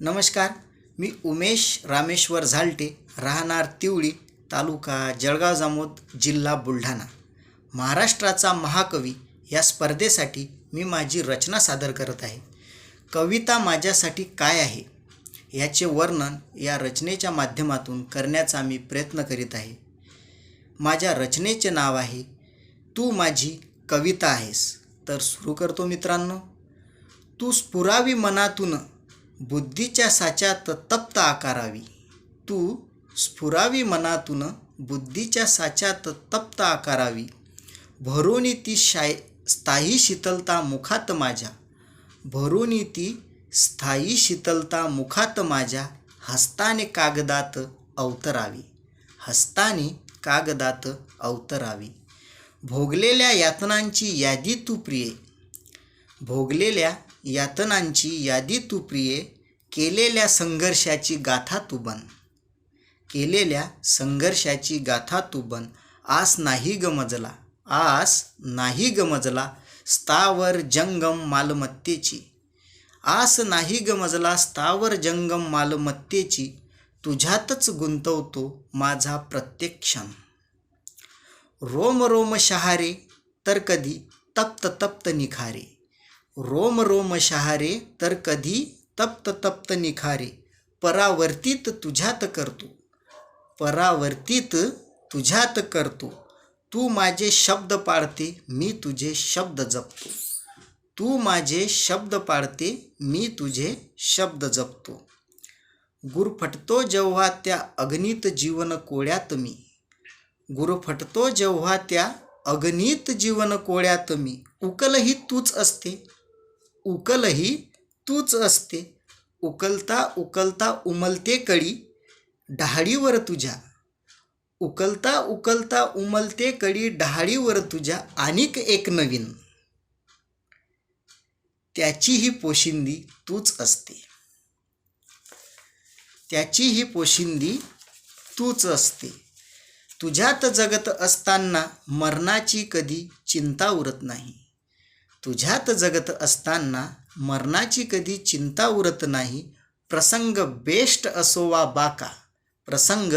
नमस्कार मी उमेश रामेश्वर झालटे राहणार तिवळी तालुका जळगाव जामोद जिल्हा बुलढाणा. महाराष्ट्राचा महाकवी या स्पर्धेसाठी मी माझी रचना सादर करत आहे. कविता माझ्यासाठी काय आहे? याचे वर्णन या रचनेच्या माध्यमातून करण्याचा मी प्रयत्न करीत आहे. माझ्या रचनेचे नाव आहे तू माझी कविता आहेस. तर सुरू करतो मित्रांनो. तू स्फुरावी मनातून बुद्धीच्या साच्यात तप्त आकारावी. तू स्फुरावी मनातून बुद्धीच्या साच्यात तप्त आकारावी. भरोनी ती शाय स्थायी शीतलता मुखात माझ्या. भरोनी ती स्थायी शीतलता मुखात माझ्या. हस्ताने कागदात अवतरावी. हस्ताने कागदात अवतरावी. भोगलेल्या यातनांची यादी तू प्रिये. भोगलेल्या यातनांची यादी तू प्रिये केलेल्या संघर्षाची गाथा तू बन. केलेल्या संघर्षाची गाथा तू बन. आस नाही गमजला आस नाही गमजला स्थावर जंगम मालमत्तेची. आस नाही गमजला स्थावर जंगम मालमत्तेची. तुझ्यातच गुंतवतो माझा प्रत्येक क्षण. रोम रोम शहारे तर कधी तप्त तप्त निखारे. रोम रोम शहारे तर कधी तप्त तप्त निखारे परावर्तित तुझ्यात करतो. परावर्तित तुझ्यात करतो. तू माझे शब्द पाळते मी तुझे शब्द जपतो. तू माझे शब्द पाळते मी तुझे शब्द जपतो. गुरफटतो जेव्हा त्या अग्नीत जीवन कोळ्यात मी. गुरफटतो जेव्हा त्या अग्नित जीवन कोळ्यात मी. उकलही तूच असते. उकलही तूच असते. उकलता उकलता उमलते कळी डहाळीवर तुझ्या. उकलता उकलता उमलते कडी डहाळीवर तुझ्या आणिक एक नवीन. त्याची ही पोशिंदी तूच असते. त्याची ही पोशिंदी तूच असते. तुझ्यात जगत असताना मरणाची कधी चिंता उरत नाही. तुझ्यात जगत असताना मरणाची कधी चिंता उरत नाही. प्रसंग बेस्ट असो वा बाका. प्रसंग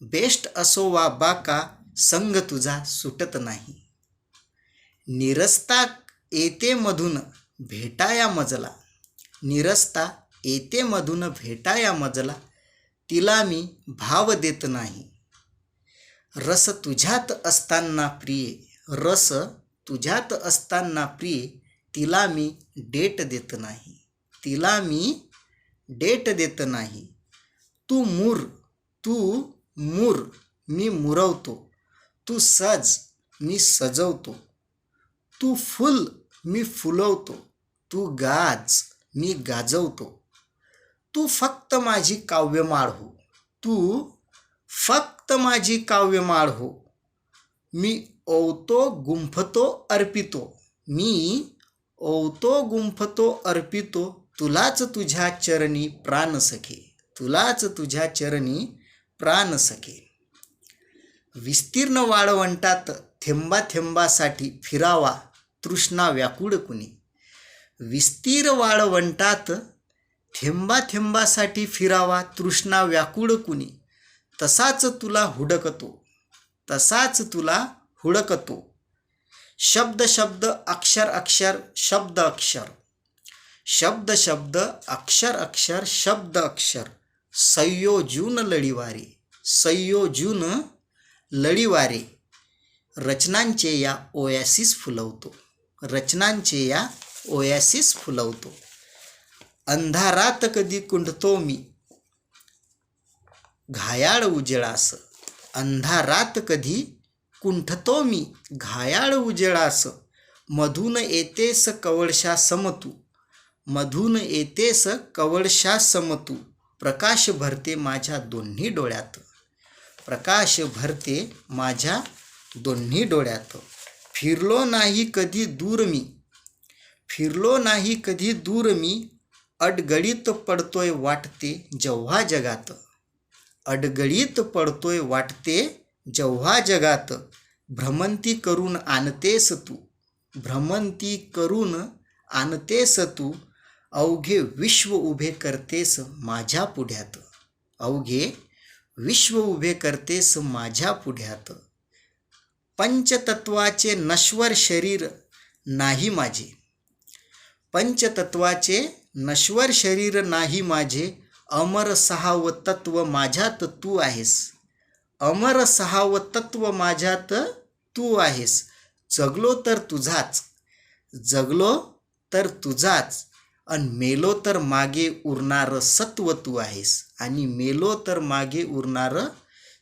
बेस्ट असो वा बाका संग तुझा सुटत नाही. निरस्ता येते मधून भेटाया मजला. निरस्ता येते मधून भेटाया मजला. तिला मी भाव देत नाही. रस तुझ्यात असताना प्रिय. रस तुझ्यात असताना प्रिय तिला मी डेट देत नाही. तिला मी डेट देत नाही. तू मूर तू मूर मी मुरवतो. तू सज मी सजवतो. तू फुल मी फुलवतो. तू गाज मी गाजवतो. तू फक्त माझी काव्यमाळ हो. तू फक्त माझी काव्यमाळ हो. मी ओवतो गुंफतो अर्पितो. मी ओवतो गुंफतो अर्पितो तुलाच तुझ्या चरणी प्राण सखे तुलाच तुझ्या चरणी प्राण सखे. विस्तीर्ण वाळवंटात थेंबा थेंबासाठी फिरावा तृष्णा व्याकुळ कुणी. विस्तीर वाळवंटात थेंबा थेंबासाठी फिरावा तृष्णा व्याकुळ कुणी. तसाच तुला हुडकतो तसाच तुला हुडकतो. शब्द शब्द अक्षर अक्षर शब्द अक्षर. शब्द शब्द अक्षर अक्षर शब्द अक्षर. संयोजून लढीवारे. संयोजून लढीवारे. रचनांचे या ओयासिस फुलवतो. रचनांचे या ओयासिस फुलवतो. अंधारात कधी कुंडतो मी? घायाळ उजेळास. अंधारात कधी कुंठतो मी घायाळ उजेळास मधून येतेस कवळशा समतू मधून येतेस कवळशा समतू प्रकाश भरते माझ्या दोन्ही डोळ्यात प्रकाश भरते माझ्या दोन्ही डोळ्यात. फिरलो नाही कधी दूर मी फिरलो नाही कधी दूर मी अडगडीत पडतोय वाटते जेव्हा जगात अडगळीत पडतोय वाटते जेव्हा जगात भ्रमंती करून आणतेस तू भ्रमंती करून आणतेस तू अवघे विश्व उभे करतेस माझ्या पुढ्यात. अवघे विश्व उभे करतेस माझ्या पुढ्यात. पंचतत्वाचे नश्वर शरीर नाही माझे. पंचतत्वाचे नश्वर शरीर नाही माझे. अमर सहाव तत्व माझ्यात तू आहेस. अमर सहाव तत्व माझ्यात तू आहेस. जगलो तर तुझाच. जगलो तर तुझाच. आणि मेलो तर मागे उरणारं सत्व तू आहेस. आणि मेलो तर मागे उरणारं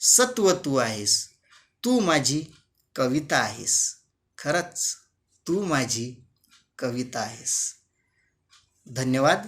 सत्व तू आहेस. तू माझी कविता आहेस. खरंच तू माझी कविता आहेस. धन्यवाद.